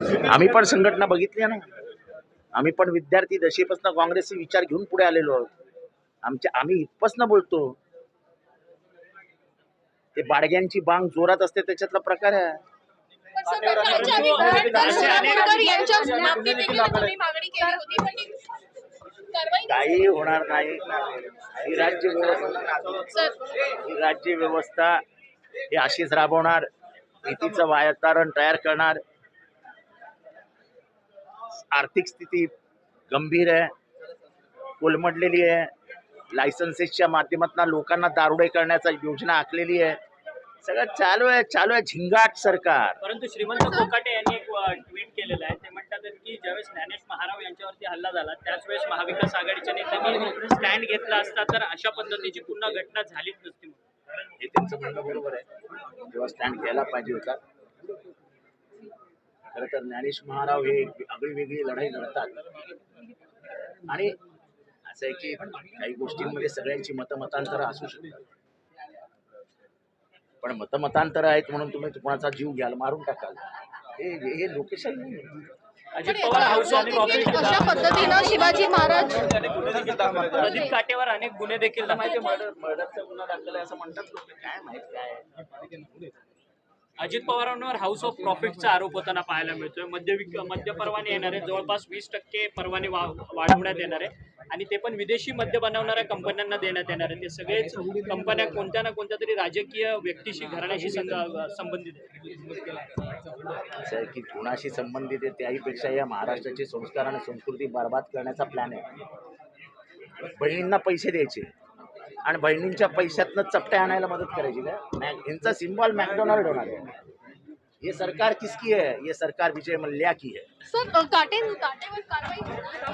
आम्ही पण संघटना बघितल्या ना. आम्ही पण विद्यार्थी दशेपासून काँग्रेसचे विचार घेऊन पुढे आलेलो आहोत. आमच्या आम्ही इथपासून बोलतो. ते बाडग्यांची बांग जोरात असते त्याच्यातला प्रकार आहे. काही होणार नाही. ही राज्य व्यवस्था ही राज्य व्यवस्था ही अशीच राबवणार. भीतीचं वातावरण तयार करणार. आर्थिक स्थिती गंभीर आहे कोलमडलेली आहे. लायसन्सेसच्या माध्यमातून लोकांना दारुडे करण्याचा योजना आखलेली आहे. सगळं चालू आहे चालू आहे. झिंगाट सरकार. परंतु श्रीमंत कोकाटे यांनी एक ट्विट केलेलं आहे. ते म्हणतात की ज्यावेळेस ज्ञानेश महाराव यांच्यावरती हल्ला झाला त्याच वेळेस महाविकास आघाडीच्या नेत्यांनी स्टँड घेतला असता तर अशा पद्धतीची पुन्हा घटना झालीच नसती. हे त्यांचं म्हणणं बरोबर आहे. तेव्हा स्टँड घ्यायला पाहिजे होता खरं तर ज्ञानेश महाराव हे आगळी वेगळी लढाई लढतात. आणि असं आहे की काही गोष्टींमध्ये सगळ्यांची मतमतांतरं असू शकतात. पण मतमतांतरं आहेत म्हणून तुम्ही कोणाचा जीव घ्याल मारून टाकाल. हे हे लोकेशन नाही अशा पद्धतीनं शिवाजी महाराज प्रदीप काटेवर अनेक गुन्हे देखील दाखल मर्डर मर्डरचा गुन्हा दाखल आहे असं म्हणतात काय माहीत काय अजित पवारांवर हाऊस ऑफ प्रॉफिटचा आरोप होताना पाहायला मिळतोय. मद्य मद्य परवाने येणार आहे जवळपास वीस टक्के परवाने वा वाढवण्यात येणार आहे. आणि ते पण विदेशी मद्य बनवणाऱ्या कंपन्यांना देण्यात येणार आहे. ते सगळेच कंपन्या कोणत्या ना कोणत्या तरी राजकीय व्यक्तीशी घराण्याशी संबंधित आहे की कोणाशी संबंधित आहे त्याहीपेक्षा या महाराष्ट्राचे संस्कार आणि संस्कृती बर्बाद करण्याचा प्लॅन आहे. बहिणींना पैसे द्यायचे. आणि बहिणींच्या पैशातनं चपट्या आणायला मदत करायची काय? मॅक यांचा सिम्बॉल मॅकडोनाल्ड होणार आहे. ये सरकार किसकी है ये सरकार विजय मल्ल्या की है सर काटे कारवाई